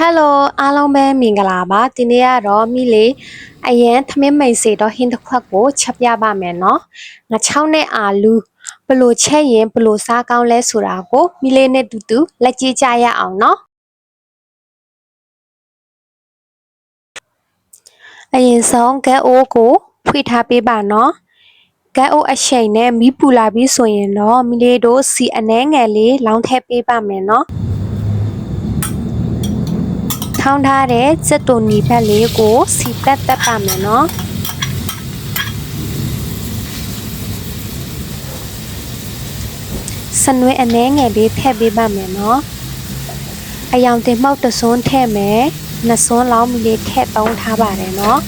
Hello အားလုံးပဲမင်္ဂလာပါဒီနေ့ကတော့မိလေးအရန်သမင်းမိန်စေတော့ဟင်းတစ်ခွက်ကိုချက်ပြပါမယ်နော်ငါ6နဲ့အာလူဘလို့ချက်ရင်ဘလို့စားကောင်းလဲဆိုတာကိုမိလေးနဲ့တူတူလက်ကြည့်ကြရအောင်နော်အရင်ဆုံးဂက်အိုးကိုဖွေထားပေးပါနော်ဂက်အိုးအရှိန်နဲ့မီးပူလာပြီးဆိုရင်တော့မိလေးတို့စီအနှဲငယ်လေးလောင်းထည့်ပေးပါမယ်နော် ထောင်းထားတဲ့စက်တုံနီဘက်လေးကိုစီတက်တက်ပါမယ်နော်စနွေအနှဲငယ်လေးထည့်ပေးပါမယ်နော်အယောင်တင်မောက်တစွန်းထည့်မယ်နှစ်စွန်းလောင်းမီလေးထည့်သုံးထားပါတယ်နော်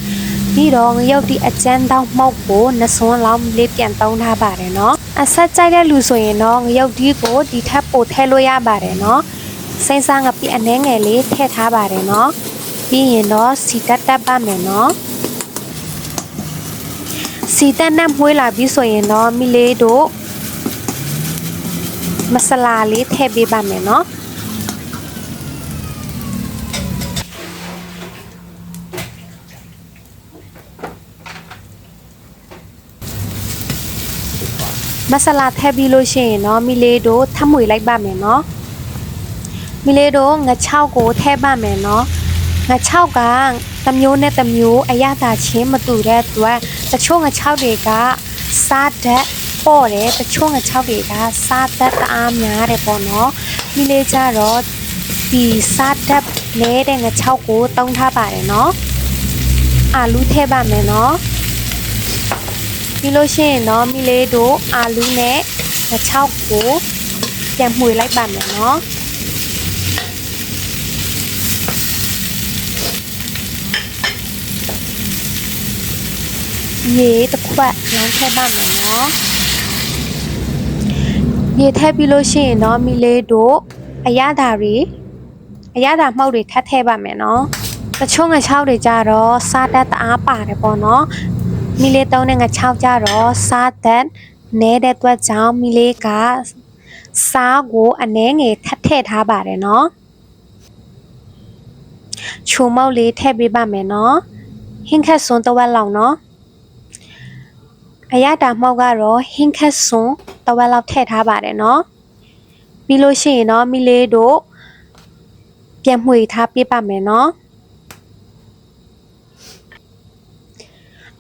ပြီးတော့ငရုတ်ဒီအကျန်းတောင်းမှုတ်ကိုနှစ်စွန်းလောင်းမီလေးပြန်သုံးထားပါတယ်နော်အဆက်ကြိုက်တဲ့လူဆိုရင်တော့ငရုတ်ဒီကိုဒီထက်ပိုထည့်လို့ရပါတယ်နော် စိမ့်စားငပိအနှဲငယ်လေးထည့်ထားပါတယ်နော်ပြီးရင်တော့စီတက်တက်ပါမယ်နော်စီတက်နဲ့မွှေးလာပြီးဆိုရင်တော့မိလေးတို့မဆလာလေးထည့်ပေးပါမယ်နော်မဆလာထည့်ပြီးလို့ရှိရင်တော့မိလေးတို့ထပ်မွေလိုက်ပါမယ်နော် မိလေးတို့ငချောက်ကိုထဲပါမယ်နော်ငချောက်ကတစ်မျိုးနဲ့တစ်မျိုးအရသာချင်းမတူတဲ့အတွက်တချို့ငချောက်တွေကစားတတ်ပေါ့တယ်တချို့ငချောက်တွေကစားတတ်တအားများတယ်ပေါ့နော်မိလေးကြတော့ဒီစားတတ်နေတဲ့ငချောက်ကိုတုံးထားပါတယ်နော်အာလူထဲပါမယ်နော်ပြီးလို့ရှိရင်တော့မိလေးတို့အာလူနဲ့ငချောက်ကိုပြန်မှွေလိုက်ပါမယ်နော် ရေတစ်ခွက်လောင်းထည့်ပါမယ်နော်ရေထည့်ပြီးလို့ရှိရင်တော့မီလေးတို့အရသာတွေအရသာမှောက်တွေထပ်ထည့်ပါမယ်နော်တချို့ငချောက်တွေကြတော့စားတတ်တအားပါတယ်ပေါ့နော်မီလေးတုံးတဲ့ငချောက်ကြတော့စားတတ်နဲတဲ့အတွက်ကြောင့်မီလေးကစားကိုအနှဲငယ်ထပ်ထည့်ထားပါတယ်နော်ချိုမောက်လေးထည့်ပေးပါမယ်နော်ဟင်းခက်စွန်းတစ်ဝက်လောက်နော် အရတာမှောက်ကတော့ဟင်းခက်စွန်တဝက်လောက်ထည့်ထားပါတယ်နော်ပြီးလို့ရှိရင်တော့မိလေးတို့ပြန်မှွေထားပြပါမယ်နော်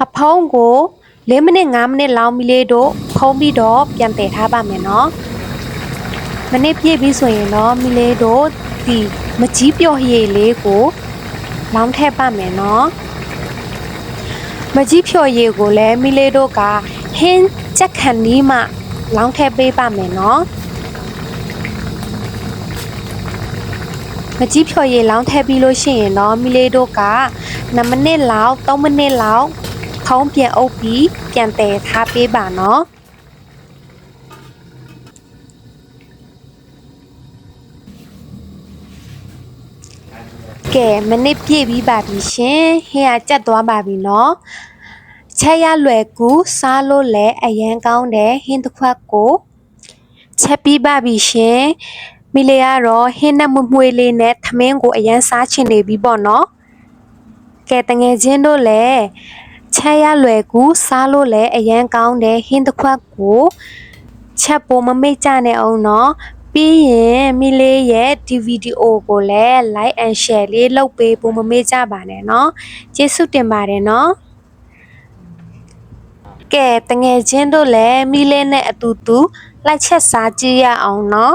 အဖုံးကို၄မိနစ်၅မိနစ်လောက်မိလေးတို့ဖုံးပြီးတော့ပြန်တည်ထားပါမယ်နော်မနစ်ပြည့်ပြီဆိုရင်တော့မိလေးတို့ဒီမကြီးပြော့ရည်လေးကိုလောင်းထည့်ပါမယ်နော် မကြီးဖြော်ရည်ကိုလည်းမိလေးတို့ကဟင်းချက်ခံနီးမှလောင်းထည့်ပေးပါမယ်နော်မကြီးဖြော်ရည်လောင်းထည့်ပြီးလို့ရှိရင်တော့မိလေးတို့က2မိနစ်လောက်3မိနစ်လောက်ဖုံးပြန်အုပ်ပြီးပြန်တည်ထားပေးပါနော် ကဲမနစ်ပြည့်ပြီးပါပြီရှင်ဟင်းကကြက်သွားပါပြီနော်ချက်ရလွယ်ကူစားလို့လည်းအရန်ကောင်းတယ်ဟင်းတစ်ခွက်ကိုချက်ပြီးပါပြီရှင်မိလေးကတော့ဟင်းနဲ့မွမွေးလေးနဲ့သမင်းကိုအရန်စားချင်နေပြီပေါ့နော်ကဲတငယ်ချင်းတို့လည်းချက်ရလွယ်ကူစားလို့လည်းအရန်ကောင်းတယ်ဟင်းတစ်ခွက်ကိုချက်ပိုမမိတ်ကြနဲ့အောင်နော် ပြီးရင်မိလေးရဲ့ဒီဗီဒီယိုကိုလည်း like and share လေးလုပ်ပေးဖို့မမေ့ကြပါနဲ့เนาะကျေးဇူးတင်ပါတယ်เนาะကဲတငယ်ချင်းတို့လည်းမိလေးနဲ့အတူတူလိုက်ချက်စားကြည့်ရအောင်เนาะ